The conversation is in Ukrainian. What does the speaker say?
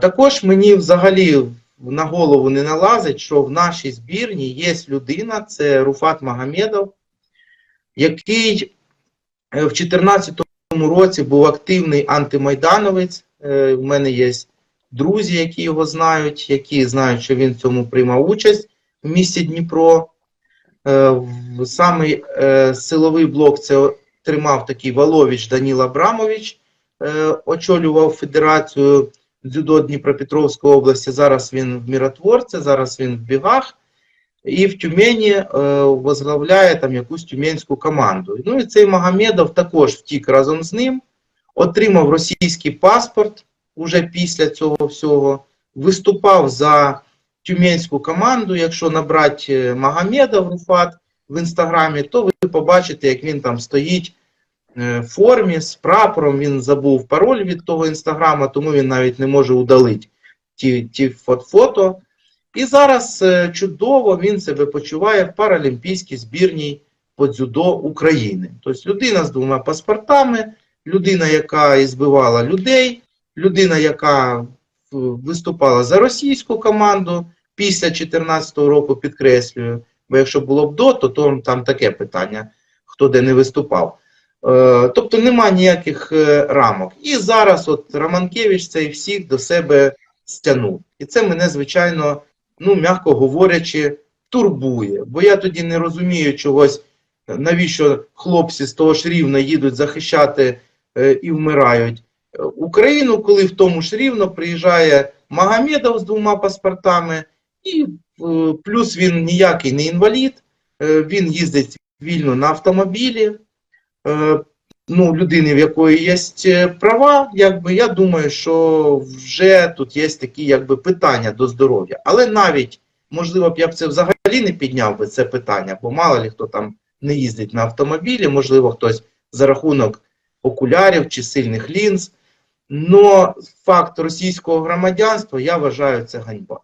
Також мені взагалі на голову не налазить, що в нашій збірні є людина, це Руфат Магомедов, який е, в 2014 році був активний антимайдановець. Е, У мене є друзі, які його знають, які знають, що він в цьому приймав участь в місті Дніпро. Е, Самий е, силовий блок це тримав такий Волович Даніл Абрамович, е, очолював Федерацію дзюдо Дніпропетровської області. Зараз він в міротворці, зараз він в бігах. І в Тюмені е, возглавляє там якусь тюменську команду. Ну і цей Магомедов також втік разом з ним, отримав російський паспорт уже після цього всього, виступав за тюменську команду. Якщо набрати е, Магомедов Руфат в інстаграмі, то ви побачите, як він там стоїть формі з прапором. Він забув пароль від того інстаграма, тому він навіть не може удалити ті, ті фото. І зараз е, чудово він себе почуває в паралімпійській збірній по дзюдо України. Тобто людина з двома паспортами, людина, яка і збивала людей, людина, яка е, виступала за російську команду після 2014 року, підкреслюю. Бо якщо було б до, то, то там таке питання, хто де не виступав. Е, Тобто нема ніяких е, рамок. І зараз от Романкевич цей всіх до себе стягнув. І це мене, звичайно, ну, м'яко говорячи, турбує. Бо я тоді не розумію чогось, навіщо хлопці з того ж рівна їдуть захищати е, і вмирають Україну, коли в тому ж рівно приїжджає Магомедов з двома паспортами, і плюс він ніякий не інвалід, він їздить вільно на автомобілі. Е, ну, людини, в якої є е, права, якби я думаю, що вже тут є такі якби питання до здоров'я. Але навіть можливо б я б це взагалі не підняв би це питання, бо мало ли хто там не їздить на автомобілі, можливо, хтось за рахунок окулярів чи сильних лінз. Но факт російського громадянства я вважаю це ганьба.